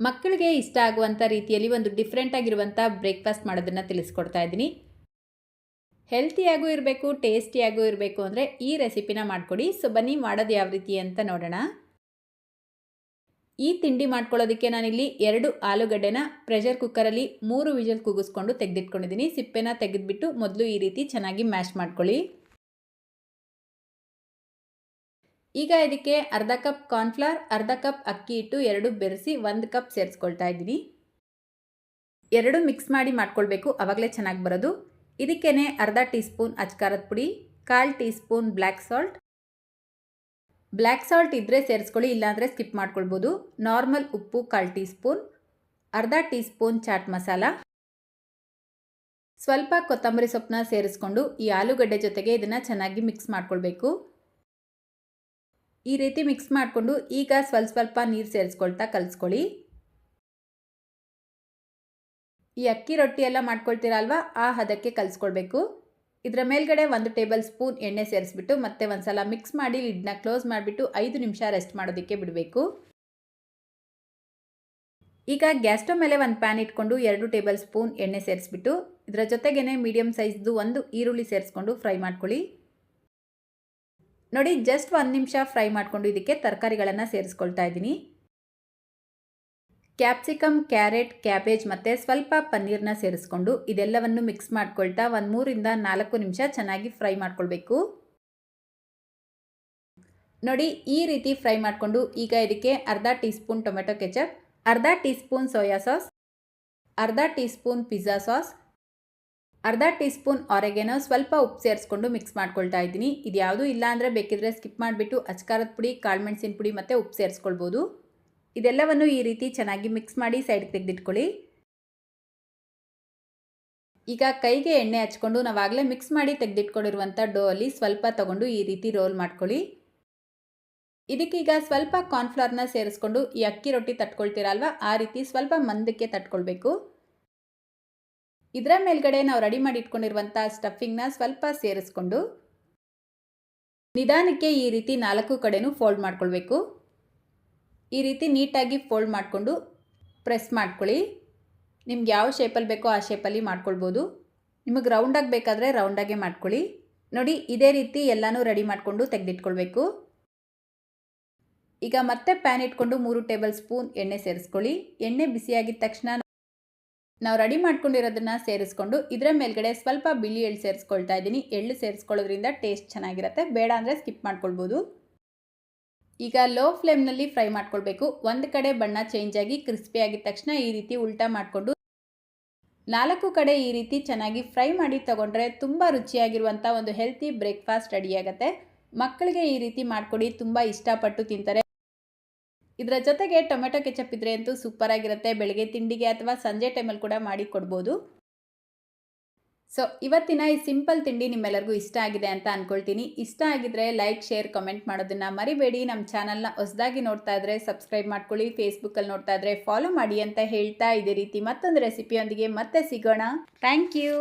ಮಕ್ಕಳಿಗೆ ಇಷ್ಟ ಆಗುವಂಥ ರೀತಿಯಲ್ಲಿ ಒಂದು ಡಿಫ್ರೆಂಟ್ ಆಗಿರುವಂಥ ಬ್ರೇಕ್ಫಾಸ್ಟ್ ಮಾಡೋದನ್ನು ತಿಳಿಸ್ಕೊಡ್ತಾ ಇದ್ದೀನಿ. ಹೆಲ್ತಿಯಾಗೂ ಇರಬೇಕು ಟೇಸ್ಟಿಯಾಗೂ ಇರಬೇಕು ಅಂದರೆ ಈ ರೆಸಿಪಿನ ಮಾಡಿಕೊಡಿ. ಸೊ ಬನ್ನಿ ಮಾಡೋದು ಯಾವ ರೀತಿ ಅಂತ ನೋಡೋಣ. ಈ ತಿಂಡಿ ಮಾಡ್ಕೊಳ್ಳೋದಕ್ಕೆ ನಾನಿಲ್ಲಿ ಎರಡು ಆಲೂಗಡ್ಡೆನ ಪ್ರೆಷರ್ ಕುಕ್ಕರಲ್ಲಿ ಮೂರು ವಿಜಲ್ ಕೂಗಿಸ್ಕೊಂಡು ತೆಗೆದಿಟ್ಕೊಂಡಿದ್ದೀನಿ. ಸಿಪ್ಪೆನ ತೆಗೆದುಬಿಟ್ಟು ಮೊದಲು ಈ ರೀತಿ ಚೆನ್ನಾಗಿ ಮ್ಯಾಶ್ ಮಾಡ್ಕೊಳ್ಳಿ. ಈಗ ಇದಕ್ಕೆ ಅರ್ಧ ಕಪ್ ಕಾರ್ನ್ಫ್ಲವರ್ ಅರ್ಧ ಕಪ್ ಅಕ್ಕಿ ಹಿಟ್ಟು, ಎರಡು ಬೆರೆಸಿ ಒಂದು ಕಪ್ ಸೇರಿಸ್ಕೊಳ್ತಾ ಇದ್ದೀನಿ. ಎರಡು ಮಿಕ್ಸ್ ಮಾಡಿ ಮಾಡ್ಕೊಳ್ಬೇಕು, ಆವಾಗಲೇ ಚೆನ್ನಾಗಿ ಬರೋದು. ಇದಕ್ಕೇ ಅರ್ಧ ಟೀ ಸ್ಪೂನ್ ಅಚ್ಕಾರದ ಪುಡಿ, ಕಾಲು teaspoon black salt black salt ಇದ್ದರೆ ಸೇರಿಸ್ಕೊಳ್ಳಿ, ಇಲ್ಲಾಂದರೆ ಸ್ಕಿಪ್ ಮಾಡ್ಕೊಳ್ಬೋದು. ನಾರ್ಮಲ್ ಉಪ್ಪು ಕಾಲು ಟೀ ಸ್ಪೂನ್ ಅರ್ಧ ಟೀ ಸ್ಪೂನ್ ಚಾಟ್ ಮಸಾಲ ಸ್ವಲ್ಪ ಕೊತ್ತಂಬರಿ ಸೊಪ್ಪನ್ನ ಸೇರಿಸ್ಕೊಂಡು ಈ ಆಲೂಗಡ್ಡೆ ಜೊತೆಗೆ ಇದನ್ನು ಚೆನ್ನಾಗಿ ಮಿಕ್ಸ್ ಮಾಡ್ಕೊಳ್ಬೇಕು. ಈ ರೀತಿ ಮಿಕ್ಸ್ ಮಾಡಿಕೊಂಡು ಈಗ ಸ್ವಲ್ಪ ಸ್ವಲ್ಪ ನೀರು ಸೇರಿಸ್ಕೊಳ್ತಾ ಕಲಿಸ್ಕೊಳ್ಳಿ. ಈ ಅಕ್ಕಿ ರೊಟ್ಟಿ ಎಲ್ಲ ಮಾಡ್ಕೊಳ್ತೀರಲ್ವಾ, ಆ ಹದಕ್ಕೆ ಕಲಿಸ್ಕೊಳ್ಬೇಕು. ಇದರ ಮೇಲ್ಗಡೆ ಒಂದು ಟೇಬಲ್ ಸ್ಪೂನ್ ಎಣ್ಣೆ ಸೇರಿಸ್ಬಿಟ್ಟು ಮತ್ತೆ ಒಂದ್ಸಲ ಮಿಕ್ಸ್ ಮಾಡಿ ಲಿಡ್ನ ಕ್ಲೋಸ್ ಮಾಡಿಬಿಟ್ಟು ಐದು ನಿಮಿಷ ರೆಸ್ಟ್ ಮಾಡೋದಕ್ಕೆ ಬಿಡಬೇಕು. ಈಗ ಗ್ಯಾಸ್ ಸ್ಟವ್ ಮೇಲೆ ಒಂದು ಪ್ಯಾನ್ ಇಟ್ಕೊಂಡು ಎರಡು ಟೇಬಲ್ ಸ್ಪೂನ್ ಎಣ್ಣೆ ಸೇರಿಸ್ಬಿಟ್ಟು ಇದರ ಜೊತೆಗೇ ಮೀಡಿಯಮ್ ಸೈಜ್ದು ಒಂದು ಈರುಳ್ಳಿ ಸೇರಿಸ್ಕೊಂಡು ಫ್ರೈ ಮಾಡ್ಕೊಳ್ಳಿ. ನೋಡಿ ಜಸ್ಟ್ ಒಂದು ನಿಮಿಷ ಫ್ರೈ ಮಾಡಿಕೊಂಡು ಇದಕ್ಕೆ ತರಕಾರಿಗಳನ್ನು ಸೇರಿಸ್ಕೊಳ್ತಾ ಇದ್ದೀನಿ. ಕ್ಯಾಪ್ಸಿಕಮ್ ಕ್ಯಾರೆಟ್, ಕ್ಯಾಬೇಜ್ ಮತ್ತು ಸ್ವಲ್ಪ ಪನ್ನೀರ್ನ ಸೇರಿಸ್ಕೊಂಡು ಇದೆಲ್ಲವನ್ನು ಮಿಕ್ಸ್ ಮಾಡ್ಕೊಳ್ತಾ ಒಂದು ಮೂರಿಂದ ನಾಲ್ಕು ನಿಮಿಷ ಚೆನ್ನಾಗಿ ಫ್ರೈ ಮಾಡ್ಕೊಳ್ಬೇಕು. ನೋಡಿ, ಈ ರೀತಿ ಫ್ರೈ ಮಾಡಿಕೊಂಡು ಈಗ ಇದಕ್ಕೆ ಅರ್ಧ ಟೀ ಸ್ಪೂನ್ ಟೊಮೆಟೊ ಕೆಚಪ್, ಅರ್ಧ ಟೀ ಸ್ಪೂನ್ ಸೋಯಾ ಸಾಸ್, ಅರ್ಧ ಟೀ ಸ್ಪೂನ್ ಪಿಜ್ಜಾ ಸಾಸ್ ಅರ್ಧ ಟೀ ಸ್ಪೂನ್ ಆರೆಗೆನೋ ಸ್ವಲ್ಪ ಉಪ್ಪು ಸೇರಿಸ್ಕೊಂಡು ಮಿಕ್ಸ್ ಮಾಡ್ಕೊಳ್ತಾ ಇದ್ದೀನಿ. ಇದು ಯಾವುದೂ ಇಲ್ಲ ಅಂದರೆ ಬೇಕಿದ್ರೆ ಸ್ಕಿಪ್ ಮಾಡಿಬಿಟ್ಟು ಅಚ್ಕಾರದ ಪುಡಿ ಕಾಳುಮೆಣಸಿನ ಪುಡಿ ಮತ್ತು ಉಪ್ಪು ಸೇರಿಸ್ಕೊಳ್ಬೋದು. ಇದೆಲ್ಲವನ್ನು ಈ ರೀತಿ ಚೆನ್ನಾಗಿ ಮಿಕ್ಸ್ ಮಾಡಿ ಸೈಡ್ಗೆ ತೆಗೆದಿಟ್ಕೊಳ್ಳಿ. ಈಗ ಕೈಗೆ ಎಣ್ಣೆ ಹಚ್ಕೊಂಡು ನಾವಾಗಲೇ ಮಿಕ್ಸ್ ಮಾಡಿ ತೆಗೆದಿಟ್ಕೊಂಡಿರುವಂಥ ಡೋ ಅಲ್ಲಿ ಸ್ವಲ್ಪ ತಗೊಂಡು ಈ ರೀತಿ ರೋಲ್ ಮಾಡ್ಕೊಳ್ಳಿ. ಇದಕ್ಕೀಗ ಸ್ವಲ್ಪ ಕಾರ್ನ್ಫ್ಲವರ್ನ ಸೇರಿಸ್ಕೊಂಡು ಈ ಅಕ್ಕಿ ರೊಟ್ಟಿ ತಟ್ಕೊಳ್ತೀರಲ್ವ, ಆ ರೀತಿ ಸ್ವಲ್ಪ ಮಂದಕ್ಕೆ ತಟ್ಕೊಳ್ಬೇಕು. ಇದರ ಮೇಲ್ಗಡೆ ನಾವು ರೆಡಿ ಮಾಡಿ ಇಟ್ಕೊಂಡಿರುವಂಥ ಸ್ಟಫಿಂಗ್ನ ಸ್ವಲ್ಪ ಸೇರಿಸ್ಕೊಂಡು ನಿಧಾನಕ್ಕೆ ಈ ರೀತಿ ನಾಲ್ಕು ಕಡೆನೂ ಫೋಲ್ಡ್ ಮಾಡ್ಕೊಳ್ಬೇಕು. ಈ ರೀತಿ ನೀಟಾಗಿ ಫೋಲ್ಡ್ ಮಾಡಿಕೊಂಡು ಪ್ರೆಸ್ ಮಾಡ್ಕೊಳ್ಳಿ. ನಿಮ್ಗೆ ಯಾವ ಶೇಪಲ್ಲಿ ಬೇಕೋ ಆ ಶೇಪಲ್ಲಿ ಮಾಡ್ಕೊಳ್ಬೋದು. ನಿಮಗೆ ರೌಂಡಾಗಿ ಬೇಕಾದರೆ ರೌಂಡಾಗೆ ಮಾಡ್ಕೊಳ್ಳಿ. ನೋಡಿ, ಇದೇ ರೀತಿ ಎಲ್ಲನೂ ರೆಡಿ ಮಾಡಿಕೊಂಡು ತೆಗೆದಿಟ್ಕೊಳ್ಬೇಕು. ಈಗ ಮತ್ತೆ ಪ್ಯಾನ್ ಇಟ್ಕೊಂಡು ಮೂರು ಟೇಬಲ್ ಸ್ಪೂನ್ ಎಣ್ಣೆ ಸೇರಿಸ್ಕೊಳ್ಳಿ. ಎಣ್ಣೆ ಬಿಸಿಯಾಗಿದ್ದ ತಕ್ಷಣ ನಾವು ರೆಡಿ ಮಾಡ್ಕೊಂಡಿರೋದನ್ನ ಸೇರಿಸ್ಕೊಂಡು ಇದರ ಮೇಲ್ಗಡೆ ಸ್ವಲ್ಪ ಬಿಳಿ ಎಳ್ಳು ಸೇರಿಸ್ಕೊಳ್ತಾ ಇದ್ದೀನಿ. ಎಳ್ಳು ಸೇರಿಸ್ಕೊಳ್ಳೋದ್ರಿಂದ ಟೇಸ್ಟ್ ಚೆನ್ನಾಗಿರುತ್ತೆ. ಬೇಡ ಅಂದರೆ ಸ್ಕಿಪ್ ಮಾಡ್ಕೊಳ್ಬೋದು. ಈಗ ಲೋ ಫ್ಲೇಮ್ನಲ್ಲಿ ಫ್ರೈ ಮಾಡ್ಕೊಳ್ಬೇಕು. ಒಂದು ಕಡೆ ಬಣ್ಣ ಚೇಂಜ್ ಆಗಿ ಕ್ರಿಸ್ಪಿ ಆಗಿದ ತಕ್ಷಣ ಈ ರೀತಿ ಉಲ್ಟಾ ಮಾಡಿಕೊಂಡು ನಾಲ್ಕು ಕಡೆ ಈ ರೀತಿ ಚೆನ್ನಾಗಿ ಫ್ರೈ ಮಾಡಿ ತಗೊಂಡ್ರೆ ತುಂಬ ರುಚಿಯಾಗಿರುವಂಥ ಒಂದು ಹೆಲ್ತಿ ಬ್ರೇಕ್ಫಾಸ್ಟ್ ರೆಡಿಯಾಗುತ್ತೆ ಮಕ್ಕಳಿಗೆ ಈ ರೀತಿ ಮಾಡಿಕೊಡಿ, ತುಂಬ ಇಷ್ಟಪಟ್ಟು ತಿಂತಾರೆ. ಇದರ ಜೊತೆಗೆ ಟೊಮೆಟೊ ಕೆಚಪ್ ಇದ್ರೆ ಅಂತೂ ಸೂಪರ್ ಆಗಿರುತ್ತೆ. ಬೆಳಗ್ಗೆ ತಿಂಡಿಗೆ ಅಥವಾ ಸಂಜೆ ಟೈಮಲ್ಲಿ ಕೂಡ ಮಾಡಿ ಕೊಡ್ಬೋದು. ಸೊ ಇವತ್ತಿನ ಈ ಸಿಂಪಲ್ ತಿಂಡಿ ನಿಮ್ಮೆಲ್ಲರಿಗೂ ಇಷ್ಟ ಆಗಿದೆ ಅಂತ ಅಂದ್ಕೊಳ್ತೀನಿ ಇಷ್ಟ ಆಗಿದ್ರೆ ಲೈಕ್ ಶೇರ್ ಕಮೆಂಟ್ ಮಾಡೋದನ್ನ ಮರಿಬೇಡಿ. ನಮ್ಮ ಚಾನಲ್ನ ಹೊಸದಾಗಿ ನೋಡ್ತಾ ಇದ್ರೆ ಸಬ್ಸ್ಕ್ರೈಬ್ ಮಾಡ್ಕೊಳ್ಳಿ. ಫೇಸ್ಬುಕ್ಕಲ್ಲಿ ನೋಡ್ತಾ ಇದ್ರೆ ಫಾಲೋ ಮಾಡಿ ಅಂತ ಹೇಳ್ತಾ ಇದೇ ರೀತಿ ಮತ್ತೊಂದು ರೆಸಿಪಿಯೊಂದಿಗೆ ಮತ್ತೆ ಸಿಗೋಣ. Thank you